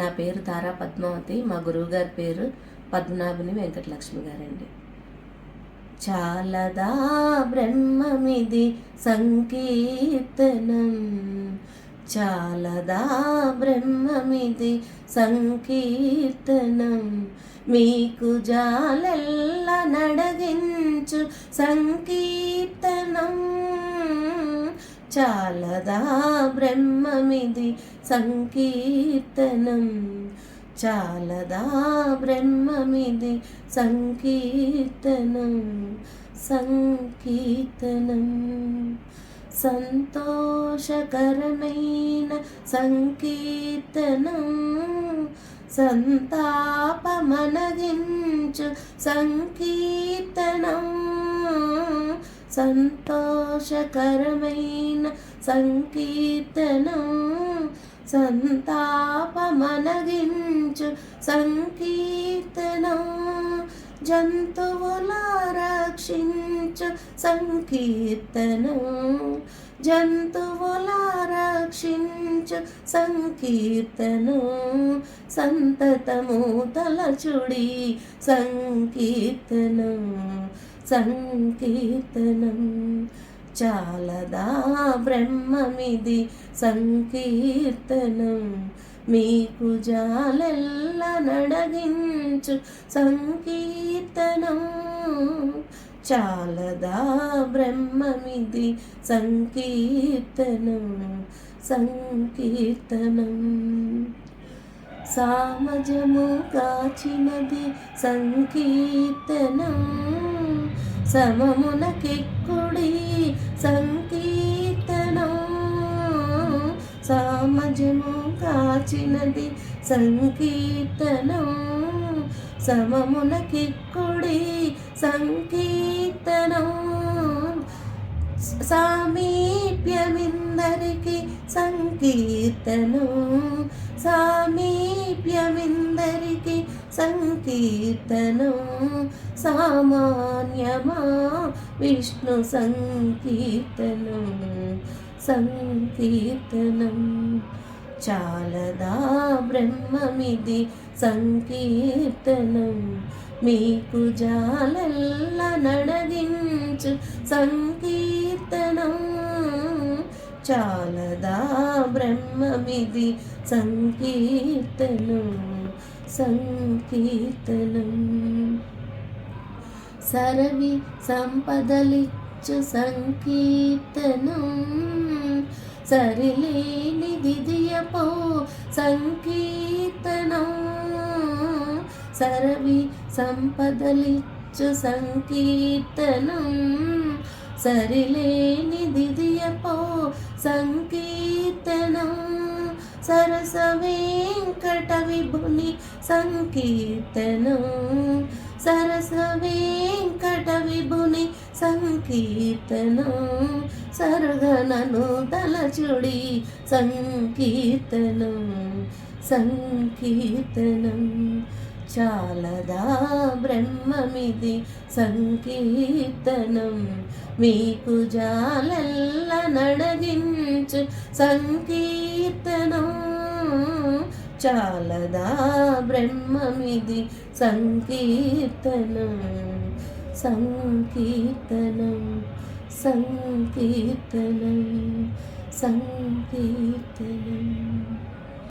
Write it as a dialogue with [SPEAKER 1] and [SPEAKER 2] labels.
[SPEAKER 1] నా పేరు తారా పద్మావతి. మా గురువుగారి పేరు పద్మనాభుని వెంకటలక్ష్మి గారండి. చాలదా బ్రహ్మమిది సంకీర్తనం. చాలదా బ్రహ్మమిది సంకీర్తనం. మీకు జాలెల్ల నడగించు సంకీర్తనం. చాలదా బ్రహ్మమిది సంకీర్తనం చాలదా బ్రహ్మమిది సంకీర్తనం సంకీర్తనం సంతోషకరమైన సంకీర్తనం సంతాపమనగించు సంకీర్తనం సంతోషకరమైన సంకీర్తనం సంతాపమనగించు సంకీర్తనం. జంతువుల రక్షించు సంకీర్తనం. జంతువుల రక్షించు సంకీర్తనం. సంతతము తలచుడి సంకీర్తనం. సంకీర్తనం చాలదా బ్రహ్మమిది సంకీర్తనం. మీకు జాలెల్ల నడగించు సంకీర్తనం. చాలదా బ్రహ్మమిది సంకీర్తనం సంకీర్తనం. సామజము కాచినది సంకీర్తనం. సమమునకెక్కుడి సంకీర్తనం. సామజము కాచినది సంకీర్తనం. సమమునకెక్కుడి సంకీర్తనం. సామీప్యమిందరికి సంకీర్తనం. సామీప్యమిందరికి సంకీర్తనం సామాన్యమా? విష్ణు సంకీర్తనం సంకీర్తనం చాలదా బ్రహ్మమిది సంకీర్తనం? మీకు జాలల్ల నడగించు సంకీర్తనం చాలదా బ్రహ్మమిది సంకీర్తనం సంకీర్తనం. సరవి సంపదలిచ్చు సంకీర్తనం సరిలేని దిదియపో సంకీర్తనం. సరవి సంపదలిచ్చు సంకీర్తనం సరిలేనిదియపో సంకీర్తనం సరస వెంకట విభుని సంకీర్తనం సరస వెంకట విభుని సంకీర్తనం సర్గనను తలచుడి సంకీర్తనం సంకీర్తనం చాలదా బ్రహ్మమిది సంకీర్తనం. మీకు జాలల్ల నడగించు సంకీర్తనం. చాలదా బ్రహ్మమిది సంకీర్తనం. సంకీర్తనం సంకీర్తనం సంకీర్తనం.